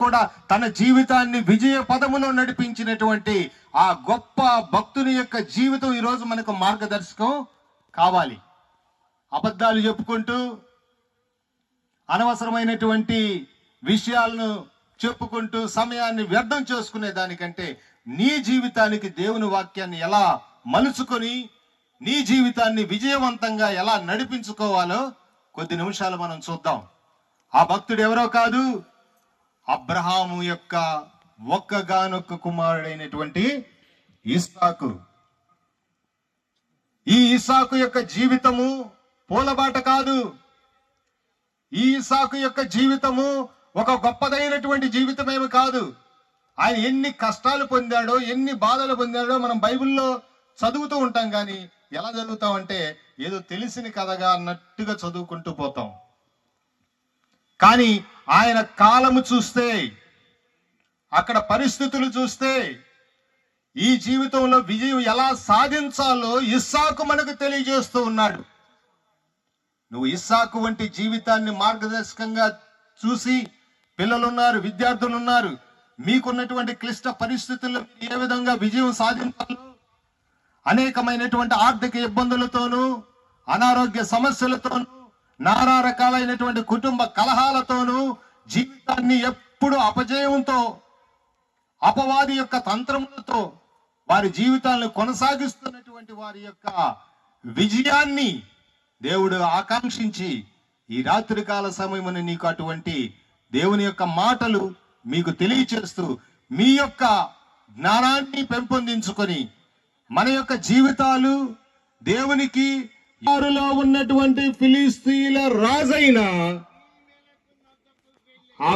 కూడా తన జీవితాన్ని విజయ పదములో నడిపించినటువంటి ఆ గొప్ప భక్తుని యొక్క జీవితం ఈరోజు మనకు మార్గదర్శకం కావాలి. అబద్ధాలు చెప్పుకుంటూ అనవసరమైనటువంటి విషయాలను చెప్పుకుంటూ సమయాన్ని వ్యర్థం చేసుకునే దానికంటే నీ జీవితానికి దేవుని వాక్యాన్ని ఎలా మలుచుకొని నీ జీవితాన్ని విజయవంతంగా ఎలా నడిపించుకోవాలో కొద్ది నిమిషాలు మనం చూద్దాం. ఆ భక్తుడు ఎవరో కాదు అబ్రహాము యొక్క ఒక్కగానొక్క కుమారుడైనటువంటి ఇస్సాకు. ఈ ఇసాకు యొక్క జీవితము పూలబాట కాదు. ఈ ఇసాకు యొక్క జీవితము ఒక గొప్పదైనటువంటి జీవితమేమి కాదు. ఆయన ఎన్ని కష్టాలు పొందాడో ఎన్ని బాధలు పొందాడో మనం బైబిల్లో చదువుతూ ఉంటాం కానీ ఎలా చదువుతాం అంటే ఏదో తెలిసిన కథగా అన్నట్టుగా చదువుకుంటూ పోతాం. కానీ ఆయన కాలము చూస్తే అక్కడ పరిస్థితులు చూస్తే ఈ జీవితంలో విజయం ఎలా సాధించాలో ఇస్సాకు మనకు తెలియజేస్తూ ఉన్నాడు. నువ్వు ఇస్సాకు వంటి జీవితాన్ని మార్గదర్శకంగా చూసి పిల్లలున్నారు విద్యార్థులు ఉన్నారు మీకున్నటువంటి క్లిష్ట పరిస్థితుల్లో ఏ విధంగా విజయం సాధించాలో అనేకమైనటువంటి ఆర్థిక ఇబ్బందులతోనూ అనారోగ్య సమస్యలతోనూ నానా రకాలైనటువంటి కుటుంబ కలహాలతోనూ జీవితాన్ని ఎప్పుడు అపజయంతో అపవాది యొక్క తంత్రములతో వారి జీవితాలను కొనసాగిస్తున్నటువంటి వారి యొక్క విజయాన్ని దేవుడు ఆకాంక్షించి ఈ రాత్రికాల సమయమున నీకు అటువంటి దేవుని యొక్క మాటలు మీకు తెలియచేస్తూ మీ యొక్క జ్ఞానాన్ని పెంపొందించుకొని మన యొక్క జీవితాలు దేవునికి ఆరులో ఉన్నటువంటి ఫిలిస్తీన్ల రాజైన ఆ